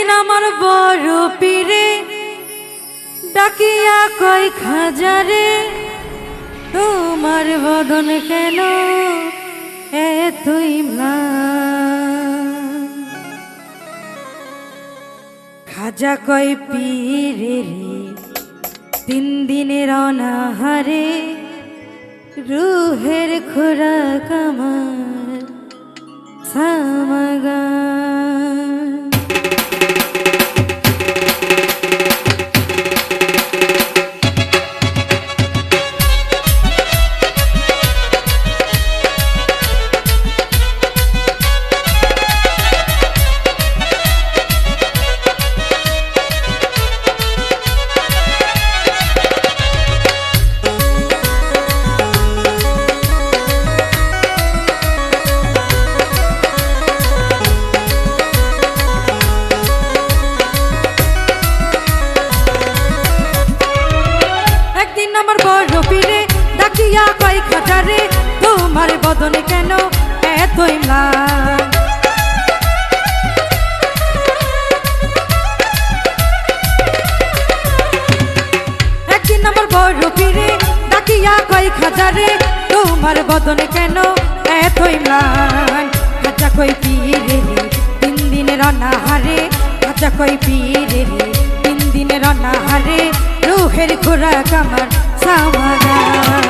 একদিন আমার বড় পীরে ডাকিয়া কই খাজারে, তোমার বদন কেন এতই ম্লান খাজা কই পীরে রে, তিন দিনের অনাহারে রুহের খোরাক আমার সামাগান ডাকিয়া কই খাজারে তোমার বদনে কেন এতই ম্লান? একদিন আমার বড় পীরে ডাকিয়া কই খাজারে তোমার বদনে কেন এতই ম্লান? খাজা কই পীরে তিন দিনের অনাহারে। খাজা কই পীরে তিন দিনের অনাহারে। রুহের খোরাক আমার খাজা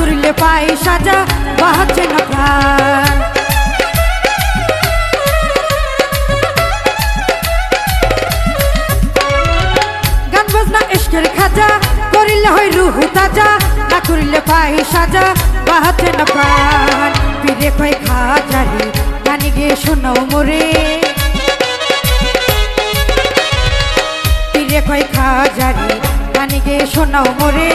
না পাই সাজা বাহাচ্ছে না প্রাণ। গান বাজনা ইশকের খাজা, করিলে হয় রুহু তাজা, না করিলে পাই সাজা বাহাচ্ছে না প্রাণ। পিরে কয় খাজা রে গানি গে শোনাও মোরে। পীরে কয় খাজারি গে শোনাও মোরে,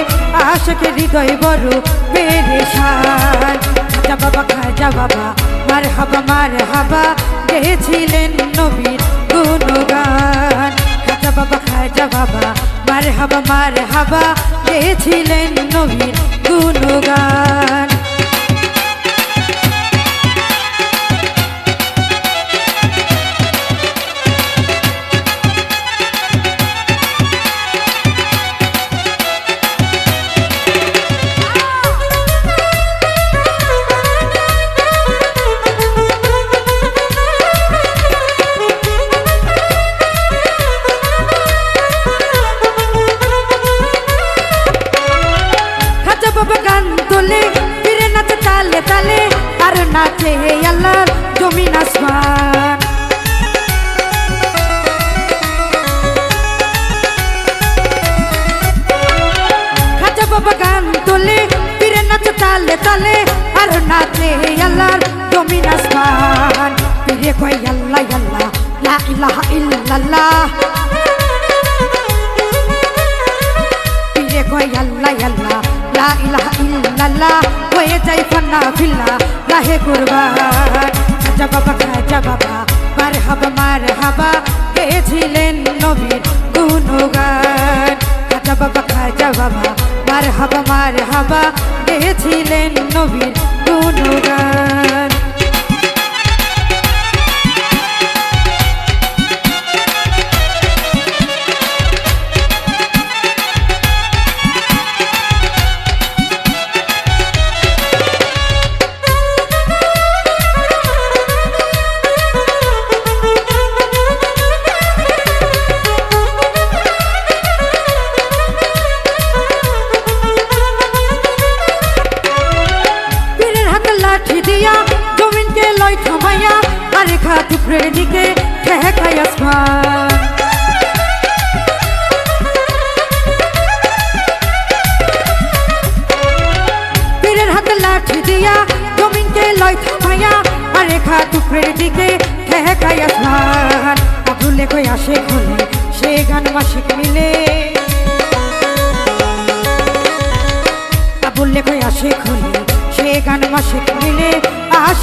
আশাকে হৃদয় বড় পেরেশান। খাজা বাবা খাজা বাবা মার হাবা মার হাবা গেছিলেন নবীর গুণগান। খাজা বাবা খাজা বাবা মার হাবা মার হাবা গেছিলেন নবীর গুণগান। আল্লাহর জমিন আসমান ফিরে কই আল্লাহ আল্লাহ লা ইলাহা ইল্লাল্লাহ পীরে কয় আল্লাহ আল্লাহ লা ইলাহা ইল্লাল্লাহ হয়ে যাই ফান্না ফিল্লা রাহে কুরবান খাজা বাবা খাজা বাবা মার হাবা মার হাবা গেছিলেন নবীর গুণগান খাজা বাবা খাজা বাবা মার হাবা মার হাবা গেছিলেন নবীর গুণগান দিয়া জমিনকে লয় থামাইয়া, আরে খা টুকরে দিকে ঠেকাই আসমান পীরের হাতে লাঠি দিয়া জমিনকে লয় থামাইয়া, আর রেখা টুকরের দিকে ঠেকাই আসমান আবুলে কই আসে খোলে, সে গান মাসিক মিলে।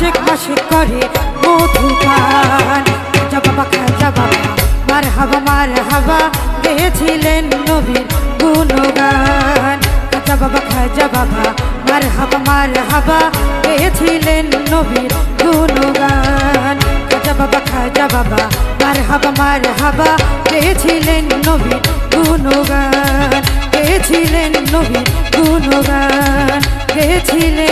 আশেক মাসিক করে মধু পান খাজা বাবা খাজা মার হাবা মার হাবা গেয়েছিলেন নবীর গুণগান। খাজা বাবা খাজা মার হাবা মার হাবা গেয়েছিলেন নবীর গুণগান। খাজা বাবা খাজা মার হাবা মার হাবা গেয়েছিলেন নবীর গুণগান। গেয়েছিলেন নবীর গুণগান, গেয়েছিলেন